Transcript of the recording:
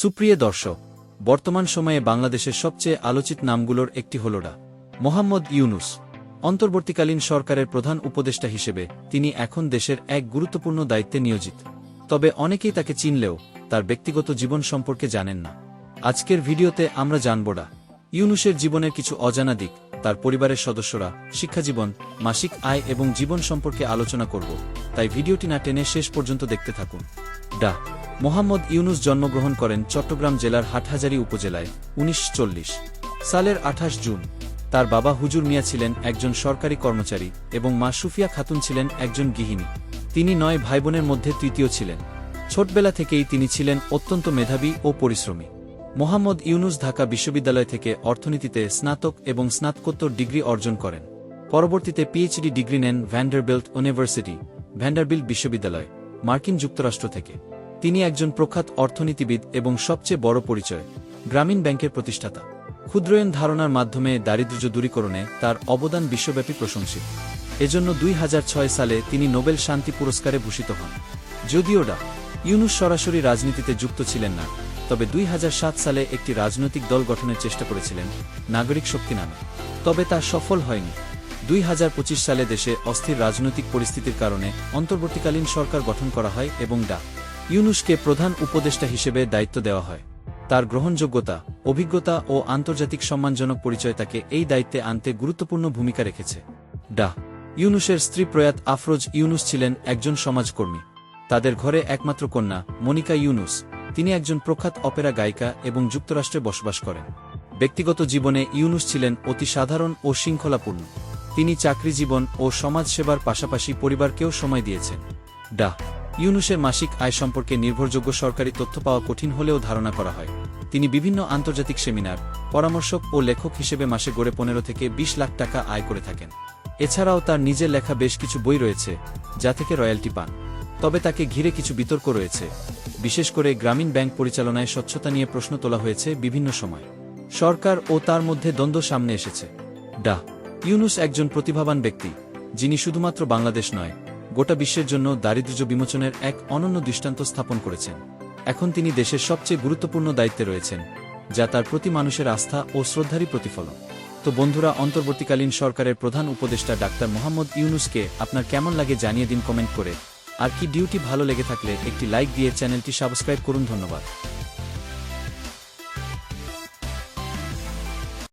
সুপ্রিয় দর্শক, বর্তমান সময়ে বাংলাদেশের সবচেয়ে আলোচিত নামগুলোর একটি হল ডা। মোহাম্মদ ইউনুস। অন্তর্বর্তীকালীন সরকারের প্রধান উপদেষ্টা হিসেবে তিনি এখন দেশের এক গুরুত্বপূর্ণ দায়িত্বে নিয়োজিত। তবে অনেকেই তাকে চিনলেও তার ব্যক্তিগত জীবন সম্পর্কে জানেন না। আজকের ভিডিওতে আমরা জানব ডা। ইউনুসের জীবনের কিছু অজানা দিক, তার পরিবারের সদস্যরা, শিক্ষাজীবন, মাসিক আয় এবং জীবন সম্পর্কে আলোচনা করব। তাই ভিডিওটি না টেনে শেষ পর্যন্ত দেখতে থাকুন। ডা। মোহাম্মদ ইউনুস জন্মগ্রহণ করেন চট্টগ্রাম জেলার হাটহাজারী উপজেলায় উনিশশো চল্লিশ। সালের আঠাশ জুন, তার বাবা হুজুর মিয়া ছিলেন একজন সরকারি কর্মচারী এবং মা সুফিয়া খাতুন ছিলেন একজন গৃহিণী। তিনি নয় ভাইবোনের মধ্যে তৃতীয় ছিলেন। ছোটবেলা থেকেই তিনি ছিলেন অত্যন্ত মেধাবী ও পরিশ্রমী। মোহাম্মদ ইউনুস ঢাকা বিশ্ববিদ্যালয় থেকে অর্থনীতিতে স্নাতক এবং স্নাতকোত্তর ডিগ্রি অর্জন করেন। পরবর্তীতে পিএইচডি ডিগ্রি নেন ভ্যান্ডারবিল্ট ইউনিভার্সিটি, ভ্যান্ডারবিল্ট বিশ্ববিদ্যালয়, মার্কিন যুক্তরাষ্ট্র থেকে। তিনি একজন প্রখ্যাত অর্থনীতিবিদ এবং সবচেয়ে বড় পরিচয়, গ্রামীণ ব্যাংকের প্রতিষ্ঠাতা। ক্ষুদ্রায়ন ধারণার মাধ্যমে দারিদ্র্য দূরীকরণে তার অবদান বিশ্বব্যাপী প্রশংসিত। এজন্য দুই হাজার ছয় সালে তিনি নোবেল শান্তি পুরস্কারে ভূষিত হন। যদিও ডা, ইউনুস সরাসরি রাজনীতিতে যুক্ত ছিলেন না, তবে দুই হাজার সাত সালে একটি রাজনৈতিক দল গঠনের চেষ্টা করেছিলেন নাগরিক শক্তি নামে। তবে তা সফল হয়নি। দুই হাজার পঁচিশ সালে দেশে অস্থির রাজনৈতিক পরিস্থিতির কারণে অন্তর্বর্তীকালীন সরকার গঠন করা হয় এবং ডা ইউনুসকে প্রধান উপদেষ্টা হিসেবে দায়িত্ব দেওয়া হয়। তার গ্রহণযোগ্যতা, অভিজ্ঞতা ও আন্তর্জাতিক সম্মানজনক পরিচয় তাকে এই দায়িত্বে আনতে গুরুত্বপূর্ণ ভূমিকা রেখেছে। ডা। ইউনুসের স্ত্রী প্রয়াত আফরোজ ইউনুস ছিলেন একজন সমাজকর্মী। তাদের ঘরে একমাত্র কন্যা, মনিকা ইউনুস। তিনি একজন প্রখ্যাত অপেরা গায়িকা এবং যুক্তরাষ্ট্রে বসবাস করেন। ব্যক্তিগত জীবনে ইউনুস ছিলেন অতি সাধারণ ও শৃঙ্খলাপূর্ণ। তিনি চাকরি জীবন ও সমাজসেবার পাশাপাশি পরিবারকেও সময় দিয়েছেন। ডা। ইউনুসের মাসিক আয় সম্পর্কে নির্ভরযোগ্য সরকারি তথ্য পাওয়া কঠিন হলেও ধারণা করা হয়। তিনি বিভিন্ন আন্তর্জাতিক সেমিনার, পরামর্শক ও লেখক হিসেবে মাসে গড়ে পনেরো থেকে ২০ লাখ টাকা আয় করে থাকেন। এছাড়াও তার নিজের লেখা বেশ কিছু বই রয়েছে, যা থেকে রয়্যালটি পান। তবে তাকে ঘিরে কিছু বিতর্ক রয়েছে। বিশেষ করে গ্রামীণ ব্যাংক পরিচালনায় স্বচ্ছতা নিয়ে প্রশ্ন তোলা হয়েছে বিভিন্ন সময়। সরকার ও তার মধ্যে দ্বন্দ্ব সামনে এসেছে। ডা, ইউনুস একজন প্রতিভাবান ব্যক্তি, যিনি শুধুমাত্র বাংলাদেশ নয় গোটা বিশ্বের জন্য দারিদ্র্য বিমোচনের এক অনন্য দৃষ্টান্ত স্থাপন করেছেন। এখন তিনি দেশের সবচেয়ে গুরুত্বপূর্ণ দায়িত্বে রয়েছেন, যা তার প্রতি মানুষের আস্থা ও শ্রদ্ধারই প্রতিফলন। তো বন্ধুরা, অন্তর্বর্তীকালীন সরকারের প্রধান উপদেষ্টা ডাক্তার মোহাম্মদ ইউনুসকে আপনার কেমন লাগে জানিয়ে দিন কমেন্ট করে। আর কি ডিউটি ভালো লেগে থাকলে একটি লাইক দিয়ে চ্যানেলটি সাবস্ক্রাইব করুন, ধন্যবাদ।